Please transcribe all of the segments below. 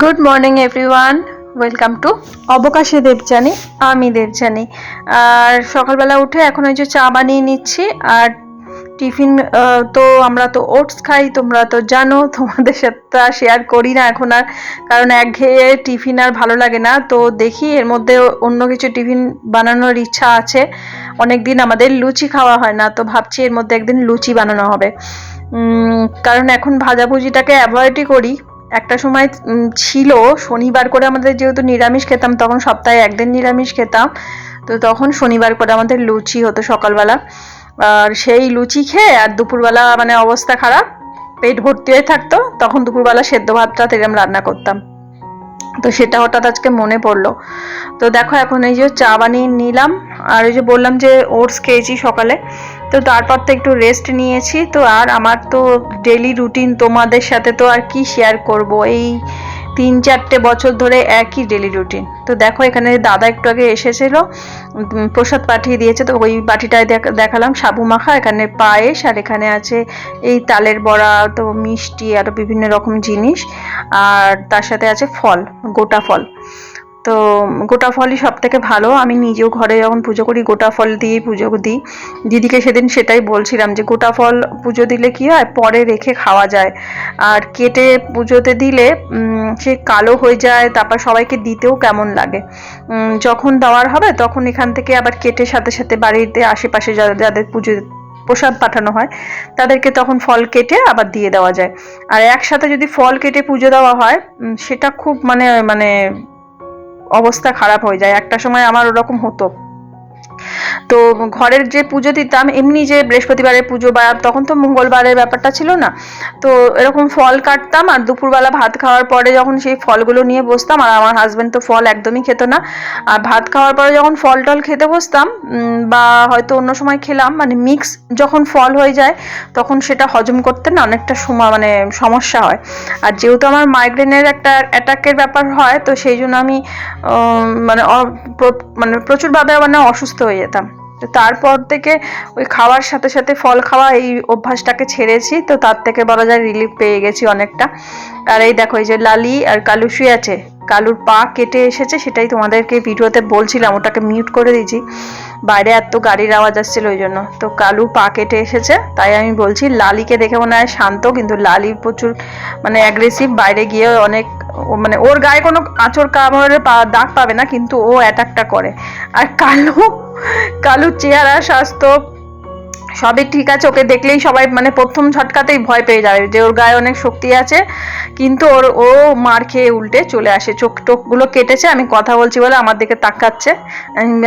Good morning everyone welcome to অবকাশে Debjani আমি দেবজানি আর সকালবেলা উঠে এখন ওই যে চা বানিয়ে নিচ্ছি, আর টিফিন তো আমরা তো ওটস খাই, তোমরা তো জানো, তোমাদের সাথে শেয়ার করি না এখন আর, কারণ একঘেয়ে টিফিন আর ভালো লাগে না। তো দেখি, এর মধ্যে অন্য কিছু টিফিন বানানোর ইচ্ছা আছে। অনেক দিন আমাদের লুচি খাওয়া হয় না, তো ভাবছি এর মধ্যে একদিন লুচি বানানো হবে। কারণ এখন ভাজাভুজিটাকে অ্যাভয়েডই করি। একটা সময় ছিল, শনিবার করে আমাদের যেহেতু নিরামিষ খেতাম, তখন সপ্তাহে একদিন নিরামিষ খেতাম, তো তখন শনিবার করে আমাদের লুচি হতো সকালবেলা। আর সেই লুচি খেয়ে, আর দুপুরবেলা মানে অবস্থা খারাপ, পেট ভর্তি হয়ে থাকতো, তখন দুপুরবেলা সেদ্ধ ভাতটা তেরম রান্না করতাম। তো সেটা হঠাৎ আজকে মনে পড়ল। তো দেখো এখন এই যে চা বানিয়ে নিলাম, আর ওই যে বললাম যে ওটস খেয়েছি সকালে, তো তারপর তো একটু রেস্ট নিয়েছি। তো আর আমার তো ডেলি রুটিন তোমাদের সাথে তো আর কি শেয়ার করব? এই তিন চারটে বছর ধরে একই ডেলি রুটিন তো দেখো, এখানে দাদা একটু আগে এসেছিল প্রসাদ পাঠিয়ে দিয়েছে, তো ওই বাটিটায় দেখ- দেখালাম, সাবু মাখা, এখানে পায়েস, আর এখানে আছে এই তালের বড়া, তো মিষ্টি আরও বিভিন্ন রকম জিনিস, আর তার সাথে আছে ফল, গোটা ফল। তো গোটা ফলই সব থেকে ভালো। আমি নিজেও ঘরে যখন পুজো করি, গোটা ফল দিয়েই পুজো দিই। দিদিকে সেদিন সেটাই বলছিলাম যে, গোটা ফল পুজো দিলে কি হয়? পরে রেখে খাওয়া যায়। আর কেটে পুজোতে দিলে সে কালো হয়ে যায়, তারপর সবাইকে দিতেও কেমন লাগে। যখন দেওয়ার হবে, তখন এখান থেকে আবার কেটে সাথে সাথে বাড়িতে আশেপাশে যাদের যাদের পুজো প্রসাদ পাঠানো হয়, তাদেরকে তখন ফল কেটে আবার দিয়ে দেওয়া যায়। আর একসাথে যদি ফল কেটে পুজো দেওয়া হয় সেটা খুব মানে মানে অবস্থা খারাপ হয়ে যায়। একটা সময় আমার ওরকম হতো। তো ঘরের যে পুজো দিতাম, এমনি যে বৃহস্পতিবারের পুজো বা তখন তো মঙ্গলবারের ব্যাপারটা ছিল না। তো এরকম ফল কাটতাম আর দুপুরবেলা ভাত খাওয়ার পরে যখন সেই ফলগুলো নিয়ে বসতাম, আর আমার হাজব্যান্ড তো ফল একদমই খেত না, আর ভাত খাওয়ার পরে যখন ফল টল খেতে বসতাম বা হয়তো অন্য সময় খেলাম মানে মিক্স যখন ফল হয়ে যায়, তখন সেটা হজম করতে না অনেকটা সময় মানে সমস্যা হয়। আর যেহেতু আমার মাইগ্রেনের একটা অ্যাটাকের ব্যাপার হয়, তো সেই জন্য আমি মানে মানে প্রচুরভাবে মানে অসুস্থ হয়ে যেতাম। তো তারপর থেকে ওই খাওয়ার সাথে সাথে ফল খাওয়া এই অভ্যাসটাকে ছেড়েছি। তো তার থেকে বলা যায় রিলিফ পেয়ে গেছি অনেকটা। আর এই দেখো, এই যে লালি আর কালুসুই আছে কালুর পা কেটে এসেছে, সেটাই তোমাদেরকে ভিডিওতে বলছিলাম, ওটাকে মিউট করে দিয়েছি। বাইরে এত গাড়ির আওয়াজ আসছিল ওই জন্য। তো কালু পা কেটে এসেছে, তাই আমি বলছি লালিকে দেখে মনে হয় শান্ত, কিন্তু লালি প্রচুর মানে অ্যাগ্রেসিভ বাইরে গিয়ে অনেক মানে ওর গায়ে কোনো আঁচড় কামড়ের দাগ পাবে না, কিন্তু ও অ্যাটাকটা করে। আর কালু কালু চেহারা স্বাস্থ্য সবই ঠিক আছে, ওকে দেখলেই সবাই মানে প্রথম ঝটকাতেই ভয় পেয়ে যাবে যে ওর গায়ে অনেক শক্তি আছে, কিন্তু ওর, ও মার খেয়ে উল্টে চলে আসে, চোখ টোকগুলো কেটেছে, আমি কথা বলছি বলে আমার দিকে তাকাচ্ছে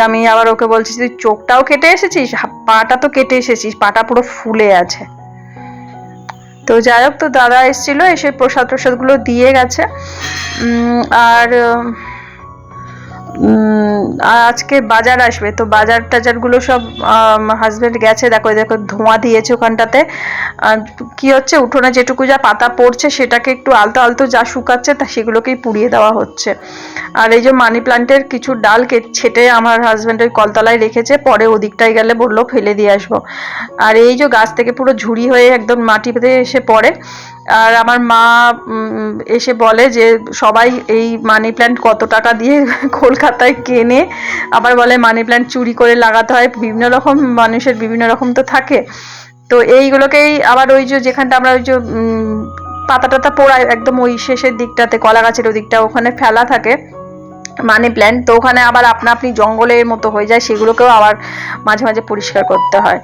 আমি- আবার ওকে বলছি, তুই চোখটাও কেটে এসেছিস? পাটা তো কেটে এসেছিস, পাটা পুরো ফুলে আছে। তো যাই হোক, তো দাদা এসেছিল, এসে প্রসাদ প্রসাদগুলো দিয়ে গেছে আর আজকে বাজার আসবে, তো বাজার টাজারগুলো সব হাজবেন্ড গেছে, দেখো দেখো, ধোঁয়া দিয়েছে ওখানটাতে। কি হচ্ছে, উঠোনে যেটুকু যা পাতা পড়ছে, সেটাকে একটু আলতো আলতো যা শুকাচ্ছে, তা সেগুলোকেই পুড়িয়ে দেওয়া হচ্ছে। আর এই যে মানি প্লান্টের কিছু ডাল ছেটে আমার হাজবেন্ড ওই কলতলায় রেখেছে, পরে ওদিকটায় গেলে বলল, ফেলে দিয়ে আসব। আর এই যে গাছ থেকে পুরো ঝুড়ি হয়ে একদম মাটিতে এসে পড়ে আর আমার মা এসে বলে যে সবাই এই মানি প্ল্যান্ট কত টাকা দিয়ে কলকাতায় কেনে। আবার বলে মানি প্ল্যান্ট চুরি করে লাগাতে হয়। বিভিন্ন রকম মানুষের বিভিন্ন রকম তো থাকে। তো এইগুলোকেই আবার ওই যে যেখানটা আমরা ওই যে পাতা টাতা পোড়ায় একদম ওই শেষের দিকটাতে কলা গাছের ওই দিকটা ওখানে ফেলা থাকে। মানি প্ল্যান্ট তো ওখানে আবার আপনা আপনি জঙ্গলের মতো হয়ে যায়, সেগুলোকেও আবার মাঝে মাঝে পরিষ্কার করতে হয়।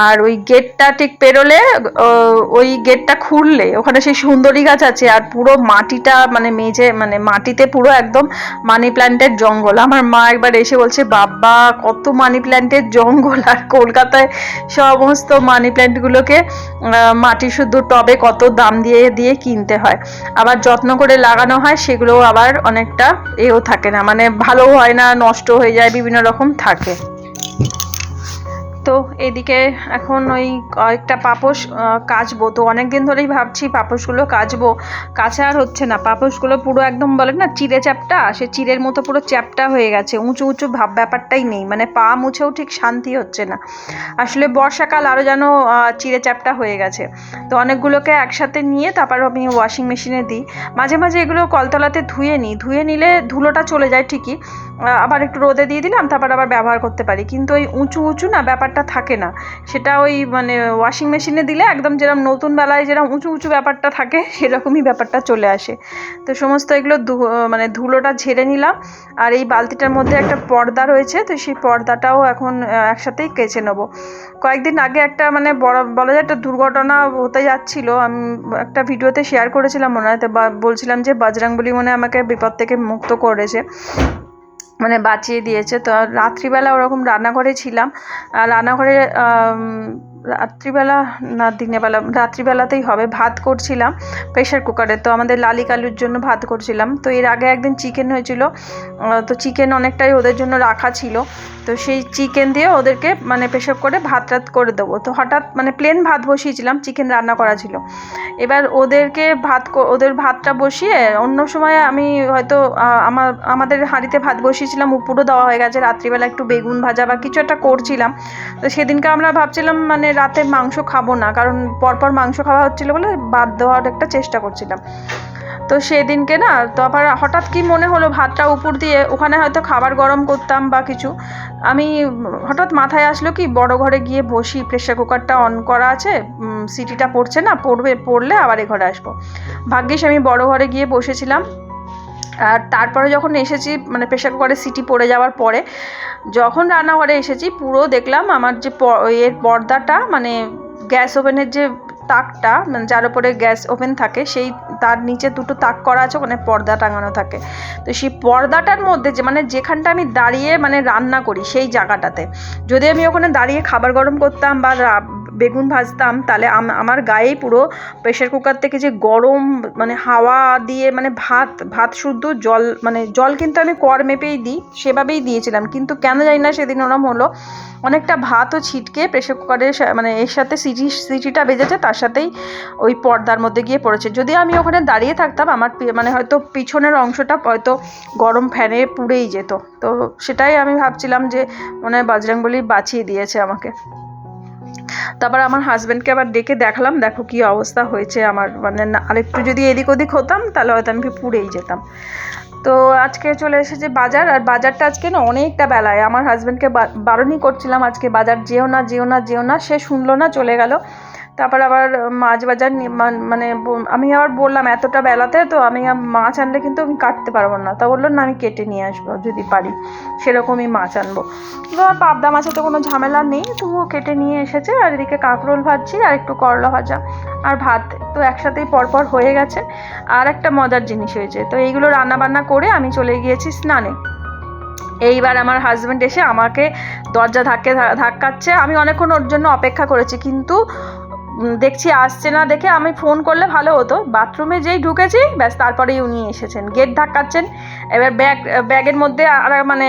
আর ওই গেটটা ঠিক পেরোলে ওই গেটটা খুললে, ওখানে সেই সুন্দরী গাছ আছে, আর পুরো মাটিটা মানে মেঝে মানে মাটিতে পুরো একদম মানি প্ল্যান্টের জঙ্গল। আমার মা একবার এসে বলছে, বাবা, কত মানি প্ল্যান্টের জঙ্গল, আর কলকাতায় সমস্ত মানি প্ল্যান্টগুলোকে মাটি শুদ্ধ টবে কত দাম দিয়ে দিয়ে কিনতে হয়। আবার যত্ন করে লাগানো হয় সেগুলো আবার অনেকটা এও থাকে। না। মানে ভালো হয় না নষ্ট হয়ে যায় বিভিন্ন রকম থাকে। তো এদিকে এখন ওই কয়েকটা পাপোশ কাচবো। তো অনেক দিন ধরেই ভাবছি পাপোশগুলো কাচবো। কাচা আর হচ্ছে না। পাপোশগুলো পুরো একদম বলে না, চিড়ে চ্যাপটা? সে চিড়ের মতো পুরো চ্যাপটা হয়ে গেছে। উঁচু উঁচু ভাব ব্যাপারটাই নেই। মানে পা মুছেও ঠিক শান্তি হচ্ছে না। আসলে বর্ষাকাল আরও যেন চিড়ে চ্যাপটা হয়ে গেছে। তো অনেকগুলোকে একসাথে নিয়ে তারপর আমি ওয়াশিং মেশিনে দিই। মাঝে মাঝে এগুলো কলতলাতে ধুয়ে নিই। ধুয়ে নিলে ধুলোটা চলে যায় ঠিকই। আবার একটু রোদে দিয়ে দিলাম, তারপর আবার ব্যবহার করতে পারি। কিন্তু ওই উঁচু উঁচু না ব্যাপারটা থাকে না। সেটা ওই মানে ওয়াশিং মেশিনে দিলে একদম যেরকম নতুন বেলায় যেরকম উঁচু উঁচু ব্যাপারটা থাকে, সেরকমই ব্যাপারটা চলে আসে। তো সমস্ত এগুলো মানে ধুলোটা ঝেড়ে নিলাম। আর এই বালতিটার মধ্যে একটা পর্দা রয়েছে, তো সেই পর্দাটাও এখন একসাথেই কেচে নেব। কয়েকদিন আগে একটা মানে বড়, বলা যায় একটা দুর্ঘটনা হতে যাচ্ছিল। আমি একটা ভিডিওতে শেয়ার করেছিলাম মনে হয় বলছিলাম যে বজরংবলী মনে আমাকে বিপদ থেকে মুক্ত করেছে। মানে বাঁচিয়ে দিয়েছে। তো রাত্রিবেলা ওরকম রান্নাঘরে ছিলাম। রান্নাঘরে রাত্রিবেলা না দিনের বেলা রাত্রিবেলাতেই হবে। ভাত করছিলাম প্রেশার কুকারে। তো আমাদের লালি কালুর জন্য ভাত করছিলাম। তো এর আগে একদিন চিকেন হয়েছিল। তো চিকেন অনেকটাই ওদের জন্য রাখা ছিল। তো সেই চিকেন দিয়ে ওদেরকে মানে প্রেশার করে ভাত রাত করে দেবো। তো হঠাৎ মানে প্লেন ভাত বসিয়েছিলাম, চিকেন রান্না করা ছিল। এবার ওদেরকে ভাত ওদের ভাতটা বসিয়ে অন্য সময় আমি হয়তো আমার আমাদের হাঁড়িতে ভাত বসিয়েছিলাম, উপরও দেওয়া হয়ে গেছে। রাত্রিবেলা একটু বেগুন ভাজা বা কিছু একটা করছিলাম। তো সেদিনকে আমরা ভাবছিলাম মানে রাতে মাংস খাব না, কারণ পরপর মাংস খাওয়া হচ্ছিল বলে বাদ দেওয়ার একটা চেষ্টা করছিলাম। তো সেদিনকে না, তো আবার হঠাৎ কি মনে হলো, ভাতটা উপর দিয়ে ওখানে হয়তো খাবার গরম করতাম বা কিছু, আমি হঠাৎ মাথায় আসলো কি, বড় ঘরে গিয়ে বসি প্রেশার কুকারটা অন করা আছে সিটিটা পড়ছে না, পড়বে, পড়লে আবার এ ঘরে আসব। ভাগ্যিস আমি বড় ঘরে গিয়ে বসেছিলাম আর তারপরে যখন এসেছি মানে প্রেশার কুকারে সিটি পড়ে যাওয়ার পরে, যখন রান্নাঘরে এসেছি, পুরো দেখলাম আমার যে এর পর্দাটা মানে গ্যাস ওভেনের যে তাকটা মানে যার উপরে গ্যাস ওভেন থাকে, সেই তার নিচে দুটো তাক করা আছে, ওখানে পর্দা টাঙানো থাকে। তো সেই পর্দাটার মধ্যে যে মানে যেখানটা আমি দাঁড়িয়ে মানে রান্না করি, সেই জায়গাটাতে। যদি আমি ওখানে দাঁড়িয়ে খাবার গরম করতাম বা বেগুন ভাজতাম, তাহলে আমার গায়েই পুরো প্রেশার কুকার থেকে যে গরম মানে হাওয়া দিয়ে মানে ভাত ভাত শুদ্ধ জল মানে জল কিন্তু আমি কর মেপেই দিই, সেভাবেই দিয়েছিলাম। কিন্তু কেন জানি না সেদিন ওরম হলো। অনেকটা ভাতও ছিটকে প্রেশার কুকারের মানে এর সাথে সিটি, সিটিটা বেজেছে তার সাথেই ওই পর্দার মধ্যে গিয়ে পড়েছে। যদি আমি ওখানে দাঁড়িয়ে থাকতাম, আমার মানে হয়তো পিছনের অংশটা হয়তো গরম ফ্যানে পুড়েই যেত। তো সেটাই আমি ভাবছিলাম যে মনে হয় বজরংবলী বাঁচিয়ে দিয়েছে আমাকে। তারপর আমার হাজব্যান্ডকে আবার ডেকে দেখালাম, দেখো কি অবস্থা হয়েছে আমার। মানে আরেকটু যদি এদিক ওদিক হতাম, তাহলে হয়তো আমি পুড়েই যেতাম। তো আজকে চলে এসেছে বাজার, আর বাজারটা আজকে না অনেকটা বেলায়। আমার হাজব্যান্ডকে বারণই করছিলাম আজকে, বাজার যেও না যেও না যেও না, সে শুনলো না, চলে গেল। তারপর আবার মাছ বাজার মান- আমি আবার বললাম, এতটা বেলাতে তো আমি মাছ আনলে কিন্তু আমি কাটতে পারব না। তা বলল, না, আমি কেটে নিয়ে আসব, যদি পারি, সেরকমই মাছ আনব। এবার পাবদা মাছে তো কোনো ঝামেলা নেই তবুও কেটে নিয়ে এসেছে, আর এদিকে কাঁকরোল ভাজছি, আর একটু করলা ভাজা, আর ভাত তো একসাথেই পরপর হয়ে গেছে, আর একটা মজার জিনিস হয়েছে। তো এইগুলো রান্না বান্না করে আমি চলে গিয়েছি স্নানে। এইবার আমার হাজব্যান্ড এসে আমাকে দরজা ধাক্কে ধাক্কাচ্ছে। আমি অনেকক্ষণ ওর জন্য অপেক্ষা করেছি, কিন্তু দেখছি আসছে না দেখে আমি ফোন করলে ভালো হতো। বাথরুমে যেই ঢুকেছি, ব্যাস তারপরেই উনি এসেছেন। গেট ধাক্কাচ্ছেন। এবার ব্যাগ, ব্যাগের মধ্যে আর মানে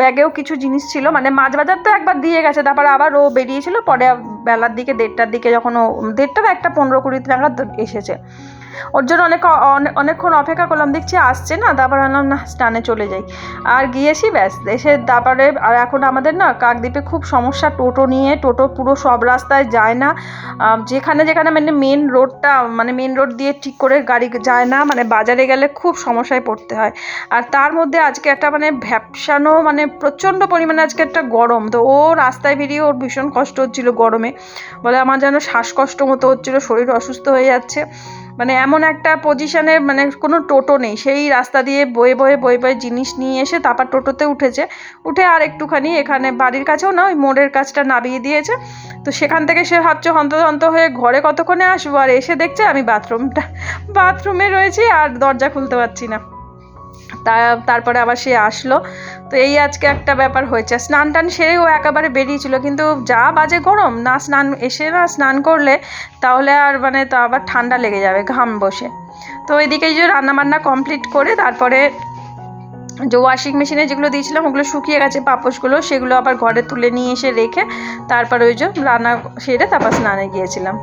ব্যাগেও কিছু জিনিস ছিল। মানে মাছ বাজার তো একবার দিয়ে গেছে, তারপরে আবার ও বেরিয়েছিল, পরে বেলার দিকে, দেড়টার দিকে যখন ও দেড়টা না একটা পনেরো কুড়ি নাগাদ এসেছে। ওর জন্য অনেক অনেকক্ষণ অপেক্ষা করলাম, দেখছি আসছে না, তারপর আনলাম না স্টানে চলে যাই। আর গিয়েছি, ব্যাস, এসে তারপরে আর এখন আমাদের না কাকদ্বীপে খুব সমস্যা, টোটো নিয়ে, টোটো পুরো সব রাস্তায় যায় না। যেখানে যেখানে মানে মেন রোডটা মানে মেন রোড দিয়ে ঠিক করে গাড়ি যায় না মানে বাজারে গেলে খুব সমস্যায় পড়তে হয়। আর তার মধ্যে আজকে একটা মানে ভ্যাপসানো মানে প্রচণ্ড পরিমাণে আজকে একটা গরম। তো ও রাস্তায় বেরিয়ে ওর ভীষণ কষ্ট হচ্ছিল গরমে। বলে আমার যেন শ্বাসকষ্ট মতো হচ্ছিল, শরীর অসুস্থ হয়ে যাচ্ছে। মানে এমন একটা পজিশনে মানে কোনো টোটো নেই। সেই রাস্তা দিয়ে বয়ে বয়ে বয়ে বয়ে জিনিস নিয়ে এসে তারপর টোটোতে উঠেছে। উঠে আর একটুখানি এখানে বাড়ির কাছেও না, ওই মোড়ের কাজটা নামিয়ে দিয়েছে। তো সেখান থেকে সে ভাবছে, হন্তদন্ত হয়ে ঘরে কতক্ষণে আসব? আর এসে দেখছে আমি বাথরুমটা, বাথরুমে রয়েছি আর দরজা খুলতে পারছি না। তা, তারপরে আবার সে আসলো। তো এই আজকে একটা ব্যাপার হয়েছে। স্নান টান সেরে ও একেবারে বেরিয়েছিল, কিন্তু যা বাজে গরম, না স্নান এসে না স্নান করলে তাহলে আর মানে তো আবার ঠান্ডা লেগে যাবে, ঘাম বসে। তো এদিকে যে রান্নাবান্না কমপ্লিট করে তারপরে যে ওয়াশিং মেশিনে যেগুলো দিয়েছিলাম, ওগুলো শুকিয়ে গেছে পাপোশগুলো, সেগুলো আবার ঘরে তুলে নিয়ে এসে রেখে তারপর ওই যে রান্না সেরে তারপর স্নানে গিয়েছিলাম।